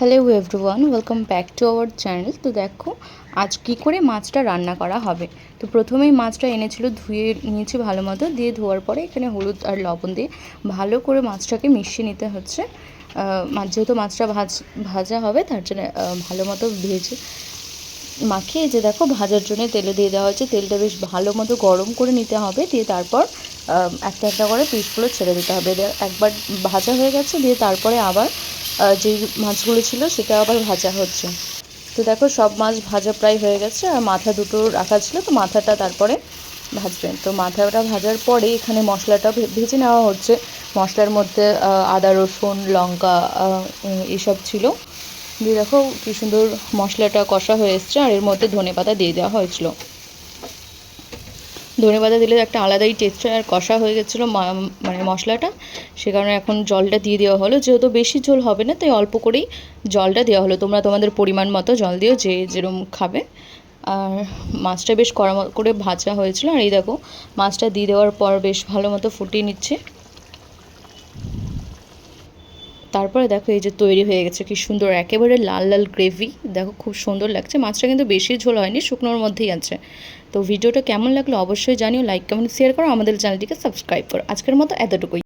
Hello everyone, welcome back to our channel. তো দেখো, আজ কী করে মাছটা রান্না করা হবে? তো প্রথমেই মাছটা এনেছিল, ধুয়ে নিয়েছি ভালো মতো। দিয়ে ধোয়ার পরে এখানে হলুদ আর লবণ দিয়ে ভালো করে মাছটাকে মিশিয়ে নিতে হচ্ছে। যেহেতু মাছটা ভাজ ভাজা হবে, তার জন্য ভালো মতো ভেজে মাখিয়ে যে দেখো ভাজার জন্য তেলে দিয়ে দেওয়া হয়েছে। তেলটা বেশ ভালো মতো গরম করে নিতে হবে। দিয়ে তারপর একটা একটা করে পিসগুলো ছেড়ে দিতে হবে। একবার ভাজা হয়ে গেছে, দিয়ে তারপরে আবার যেই মাছগুলো ছিল, সেটা আবার ভাজা হচ্ছে। তো দেখো, সব মাছ ভাজা প্রায় হয়ে গেছে, আর মাথা দুটো রাখা ছিল, তো মাথাটা তারপরে ভাজবেন। তো মাথাটা ভাজার পরে এখানে মশলাটা ভেজে নেওয়া হচ্ছে। মশলার মধ্যে আদা, রসুন, লঙ্কা এসব ছিল। দিয়ে দেখো, কি সুন্দর মশলাটা কষা হয়ে এসছে, আর এর মধ্যে ধনে পাতা দিয়ে দেওয়া হয়েছিল। ধনে পাতা দিলে একটা আলাদাই টেস্ট হয়, আর কষা হয়ে গেছিল মানে মশলাটা। সে কারণে এখন জলটা দিয়ে দেওয়া হলো। যেহেতু বেশি ঝোল হবে না, তাই অল্প করেই জলটা দেওয়া হলো। তোমরা তোমাদের পরিমাণ মতো জল দিও, যে যেরকম খাবে। আর মাছটা বেশ কড়া করে ভাজা হয়েছিল। আর এই দেখো, মাছটা দিয়ে দেওয়ার পর বেশ ভালো মতো ফুটিয়ে নিচ্ছে। তারপরে দেখো এই যে তৈরি হয়ে গেছে, কি সুন্দর, একেবারে লাল লাল গ্রেভি দেখো খুব সুন্দর লাগছে, মাছটা কিন্তু বেশি ঝোল হয়নি, শুকনোর মধ্যেই আছে। তো ভিডিওটা কেমন লাগল অবশ্যই জানিও লাইক কমেন্ট শেয়ার করো, আমাদের চ্যানেলটিকে সাবস্ক্রাইব করো। আজকের মতো এতটুকুই।